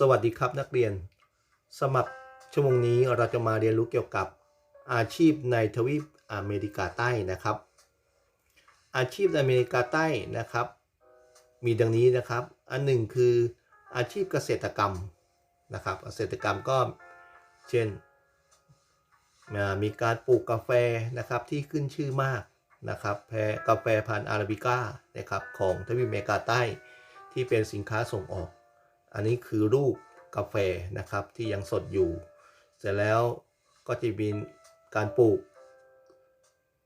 สวัสดีครับนักเรียน สมัครชั่วโมงนี้เราจะมาเรียนรู้เกี่ยวกับอาชีพในทวีปอเมริกาใต้นะครับ อาชีพในอเมริกาใต้นะครับ มีดังนี้นะครับ อันหนึ่งคืออาชีพเกษตรกรรมนะครับเกษตรกรรมก็เช่น มีการปลูกกาแฟนะครับที่ขึ้นชื่อมากนะครับแพรกาแฟพันธุ์อาราบิก้านะครับของทวีปอเมริกาใต้ที่เป็นสินค้าส่งออก อันนี้คือรูปกาแฟนะครับที่ยังสดอยู่ เสร็จแล้วก็จะมีการปลูก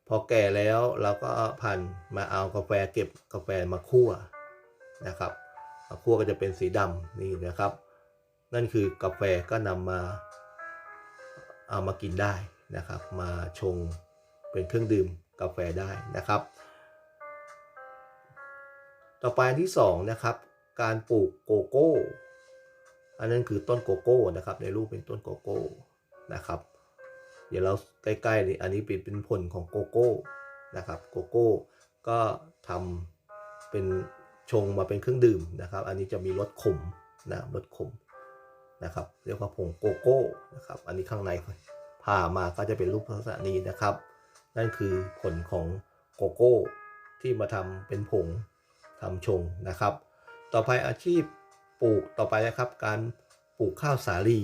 พอแก่แล้วเราก็พันมาเอากาแฟเก็บกาแฟมาคั่วนะครับมาคั่วก็จะเป็นสีดำนี่นะครับ นั่นคือกาแฟก็นำมาเอามากินได้นะครับ มาชงเป็นเครื่องดื่มกาแฟได้นะครับ ต่อไปอันที่สองนะครับ การปลูกโกโก้ อันนั้นคือต้นโกโก้นะครับ ในรูปเป็นต้นโกโก้นะครับ เดี๋ยวเราใกล้ๆนี่อันนี้เป็นเป็นผลของโกโก้นะครับโกโก้ก็ทำเป็นชงมาเป็นเครื่องดื่มนะครับ อันนี้จะมีรสขมนะรสขมนะครับ เรียกว่าผงโกโก้นะครับ อันนี้ข้างในผ่ามาก็จะเป็นรูปลักษณะนี้นะครับ นั่นคือผลของโกโก้ที่มาทำเป็นผงทำชงนะครับ ต่อไปอาชีพปลูกต่อไปนะครับ การปลูกข้าวสาลี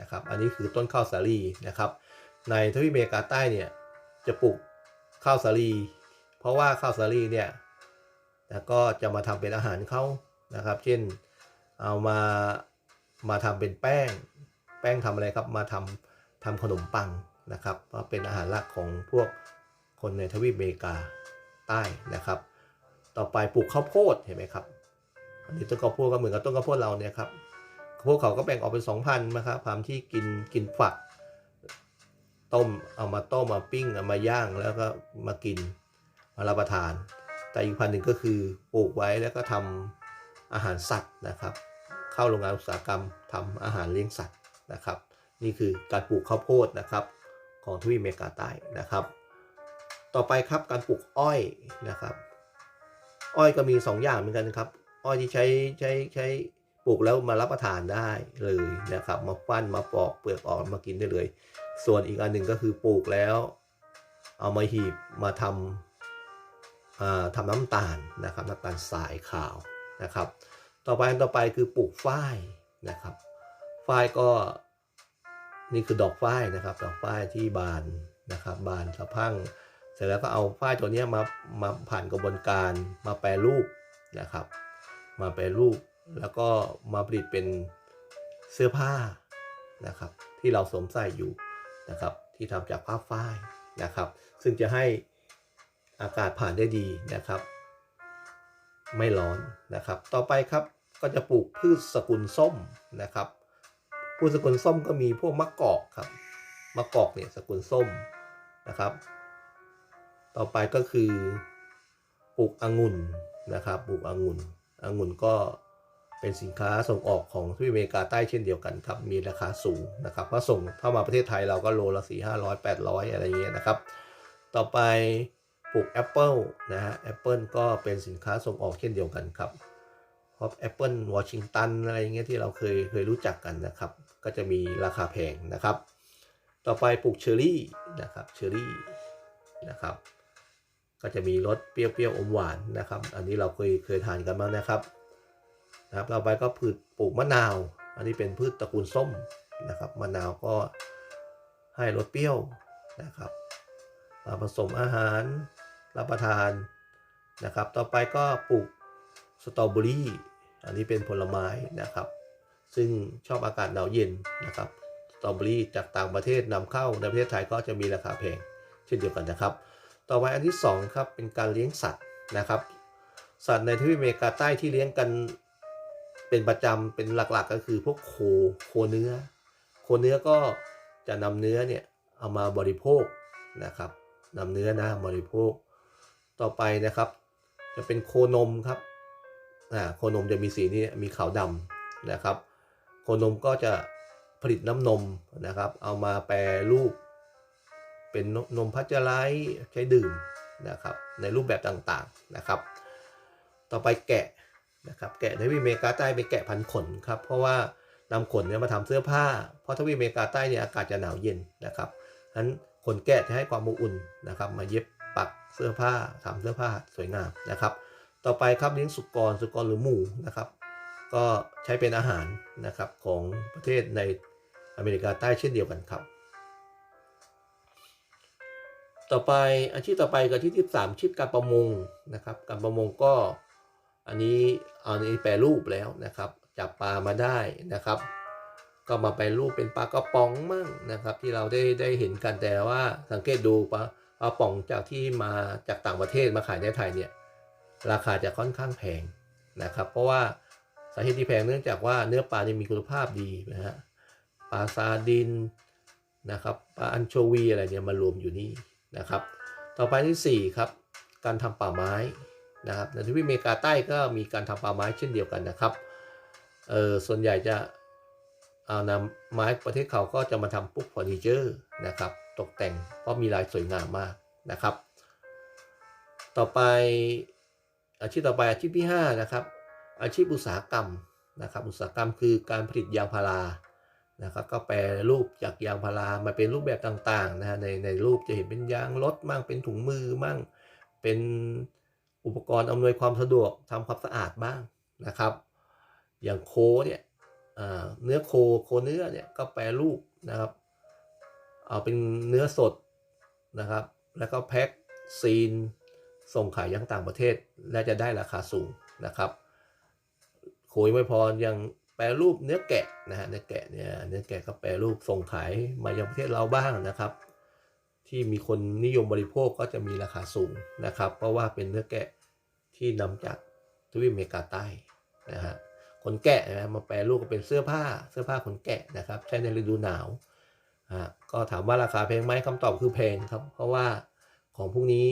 นะครับ อันนี้คือต้นข้าวสาลีนะครับ ในทวีปอเมริกาใต้เนี่ยจะปลูกข้าวสาลี เพราะว่าข้าวสาลีเนี่ยแล้วก็จะมาทำเป็นอาหารเขานะครับ เช่นเอามามาทำเป็นแป้ง แป้งทำอะไรครับมาทำทำขนมปังนะครับเพราะเป็นอาหารหลักของพวกคนในทวีปอเมริกาใต้นะครับ ต่อไปปลูกข้าวโพดเห็นไหมครับ อันนี้ต้นข้าวโพดก็เหมือนกับต้นข้าวโพดเราเนี่ยครับข้าวโพดเขาก็แบ่งออกเป็นสองพันนะครับพันธุ์ที่กินกินฝัก ต้มเอามาต้มมาปิ้งเอามาย่างแล้วก็มากินมารับประทาน แต่อีกพันธุ์หนึ่งก็คือปลูกไว้แล้วก็ทำอาหารสัตว์นะครับ เข้าโรงงานอุตสาหกรรมทำอาหารเลี้ยงสัตว์นะครับ นี่คือการปลูกข้าวโพดนะครับของทวีปอเมริกาใต้นะครับ ต่อไปครับการปลูกอ้อยนะครับ อ้อยก็มี 2 อย่างเหมือนกันครับ อ้อยที่ใช้ใช้ใช้ปลูกแล้วมารับประทานได้เลยนะครับ มาปั้นมาปอกเปลือกออกมากินได้เลย ส่วนอีกอันหนึ่งก็คือปลูกแล้ว เอามาหีบมาทำอ่าทำน้ำตาลนะครับน้ำตาลสายขาวนะครับ ต่อไปอันต่อไปคือปลูกฝ้ายนะครับฝ้ายก็นี่คือดอกฝ้ายนะครับ ดอกฝ้ายที่บานนะครับ บานสะพั่งเสร็จแล้วก็เอาฝ้ายตัวนี้มามาผ่านกระบวนการมาแปรรูปนะครับ มาแปรรูป แล้วก็มาผลิตเป็นเสื้อผ้านะครับ ที่เราสวมใส่อยู่นะครับ ที่ทำจากผ้าฝ้ายนะครับ ซึ่งจะให้อากาศผ่านได้ดีนะครับ ไม่ร้อนนะครับ ต่อไปครับก็จะปลูกพืชสกุลส้มนะครับพืชสกุลส้มก็มีพวกมะกอกครับมะกอกเนี่ยสกุลส้มนะครับ ต่อไปก็คือปลูกองุ่นนะครับ ปลูกองุ่น องุ่นก็เป็นสินค้าส่งออกของทวีปอเมริกาใต้เช่นเดียวกันครับ มีราคาสูงนะครับเพราะส่งเข้ามาประเทศไทยเราก็โลละสี่ห้าร้อยแปดร้อยอะไรเงี้ยนะครับ ต่อไปปลูกแอปเปิลนะฮะแอปเปิลก็เป็นสินค้าส่งออกเช่นเดียวกันครับเพราะแอปเปิลวอชิงตันอะไรอย่างเงี้ยที่เราเคยเคยรู้จักกันนะครับ ก็จะมีราคาแพงนะครับ ต่อไปปลูกเชอร์รี่นะครับเชอร์รี่นะครับ ก็จะมีรสเปรี้ยวๆอมหวานนะครับ อันนี้เราเคยเคยทานกันบ้างนะครับนะครับต่อไปก็พืชปลูกมะนาว อันนี้เป็นพืชตระกูลส้มนะครับมะนาวก็ให้รสเปรี้ยวนะครับมาผสมอาหารรับประทานนะครับ ต่อไปก็ปลูกสตรอเบอรี่ อันนี้เป็นผลไม้นะครับ ซึ่งชอบอากาศหนาวเย็นนะครับสตรอเบอรี่จากต่างประเทศนำเข้าในประเทศไทยก็จะมีราคาแพงเช่นเดียวกันนะครับ ต่อไปอันที่ 2 ครับ เป็นการเลี้ยงสัตว์นะครับ สัตว์ในทวีปอเมริกาใต้ที่เลี้ยงกันเป็นประจำเป็นหลักๆ ก็คือพวกโคโคเนื้อ โคเนื้อก็จะนำเนื้อเนี่ยเอามาบริโภคนะครับนำเนื้อนะบริโภค ต่อไปนะครับ จะเป็นโคนมครับอ่าโคนมจะมีสีนี้มีขาวดำนะครับ โคนมก็จะผลิตน้ำนมนะครับ เอามาแปรรูป เป็นนมพัชไลท์ใช้ดื่มนะครับในรูปแบบต่างๆนะครับ ต่อไปแกะนะครับแกะทวีปอเมริกาใต้เป็นแกะพันขนครับเพราะว่านำขนเนี่ยมาทำเสื้อผ้า เพราะทวีปอเมริกาใต้เนี่ยอากาศจะหนาวเย็นนะครับฉะนั้นขนแกะจะให้ความอบอุ่นนะครับ มาเย็บปักเสื้อผ้าทำเสื้อผ้าสวยงามนะครับ ต่อไปครับเลี้ยงสุกรสุกรหรือหมูนะครับก็ใช้เป็นอาหารนะครับของประเทศในอเมริกาใต้เช่นเดียวกันครับ ต่อไปอาชีพต่อไปก็อาชีพที่สามอาชีพการประมงนะครับการประมงก็อันนี้อันนี้แปรรูปแล้วนะครับ จับปลามาได้นะครับ ก็มาแปรรูปเป็นปลากระป๋องมั่งนะครับ ที่เราได้ได้เห็นกันแต่ว่าสังเกตดูปลาปลากระป๋องจากที่มาจากต่างประเทศมาขายในไทยเนี่ยราคาจะค่อนข้างแพงนะครับ เพราะว่าสาเหตุที่แพงเนื่องจากว่าเนื้อปลาเนี่ยมีคุณภาพดีนะฮะปลาซาดินนะครับปลาอันโชวีอะไรเนี่ยมารวมอยู่นี่ นะครับ ต่อไปที่4ครับการทำป่าไม้นะครับในทวีปอเมริกาใต้ก็มีการทำป่าไม้เช่นเดียวกันนะครับเออส่วนใหญ่จะเอานำไม้ประเทศเขาก็จะมาทำพวกเฟอร์นิเจอร์นะครับ ตกแต่งเพราะมีลายสวยงามมากนะครับ ต่อไปอาชีพต่อไปอาชีพที่5นะครับอาชีพอุตสาหกรรมนะครับ อุตสาหกรรมคือการผลิตยางพารา นะครับก็แปลรูปจากยางพารามาเป็นรูปแบบต่างๆนะฮะในในรูปจะเห็นเป็นยางรถมั่งเป็นถุงมือมั่ง เป็นอุปกรณ์อำนวยความสะดวกทำความสะอาดบ้างนะครับ อย่างโคเนี่ยเนื้อโคโคเนื้อเนี่ยก็แปรรูปนะครับ เอาเป็นเนื้อสดนะครับ แล้วก็แพ็คซีนส่งขายยังต่างประเทศ และจะได้ราคาสูงนะครับโขยไม่พอยัง แปรรูปเนื้อแกะนะฮะเนื้อแกะเนี่ยเนื้อแกะก็แปรรูปส่งขายมายังประเทศเราบ้างนะครับ ที่มีคนนิยมบริโภคก็จะมีราคาสูงนะครับ เพราะว่าเป็นเนื้อแกะที่นำจากทวีปอเมริกาใต้นะฮะขนแกะนะมาแปรรูปก็เป็นเสื้อผ้าเสื้อผ้าขนแกะนะครับ ใช้ในฤดูหนาวอะก็ถามว่าราคาแพงไหมคำตอบคือแพงครับ เพราะว่าของพวกนี้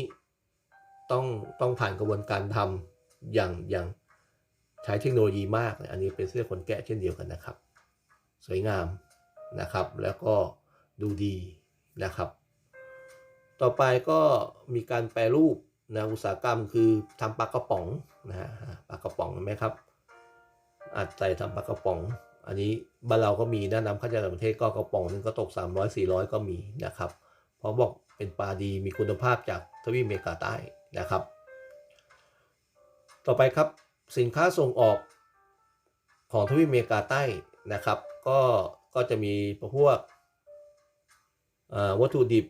ต้องต้องผ่านกระบวนการทำอย่างอย่าง ใช้เทคโนโลยีมาก อันนี้เป็นเสื้อขนแกะเช่นเดียวกันนะครับ สวยงามนะครับ แล้วก็ดูดีนะครับ ต่อไปก็มีการแปรรูปนะอุตสาหกรรมคือทำปลากระป๋องนะฮะปลากระป๋องเห็นไหมครับอัดใส่ทำปลากระป๋อง อันนี้บ้านเราก็มีนะนำเข้าจากต่างประเทศก็กระป๋องนึงก็ตก 300 400 ก็มีนะครับ เพราะบอกเป็นปลาดีมีคุณภาพจากทวีปอเมริกาใต้นะครับ ต่อไปครับ สินค้าส่งออกของทวีปอเมริกาใต้นะครับ ก็ก็จะมีพวกวัตถุดิบ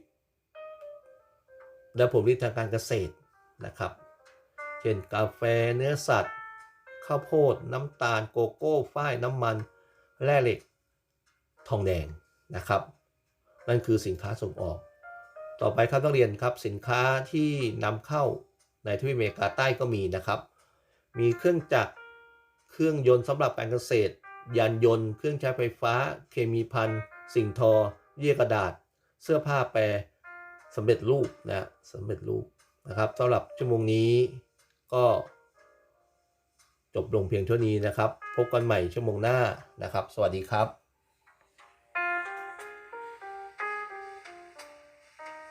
และผลผลิตทางการเกษตรนะครับ เช่นกาแฟเนื้อสัตว์ ข้าวโพด น้ำตาลโกโก้ฝ้ายน้ำมัน แร่เหล็ก ทองแดงนะครับ นั่นคือสินค้าส่งออก ต่อไปครับนักเรียนครับสินค้าที่นำเข้าในทวีปอเมริกาใต้ก็มีนะครับ มีเครื่องจักร เครื่องยนต์สำหรับการเกษตร ยานยนต์ เครื่องใช้ไฟฟ้า เคมีภัณฑ์สิ่งทอ เยื่อกระดาษ เสื้อผ้าแปรสำเร็จรูปนะสำเร็จรูปนะครับสำหรับชั่วโมงนี้ก็ จบลงเพียงเท่านี้นะครับ พบกันใหม่ชั่วโมงหน้านะครับ สวัสดีครับ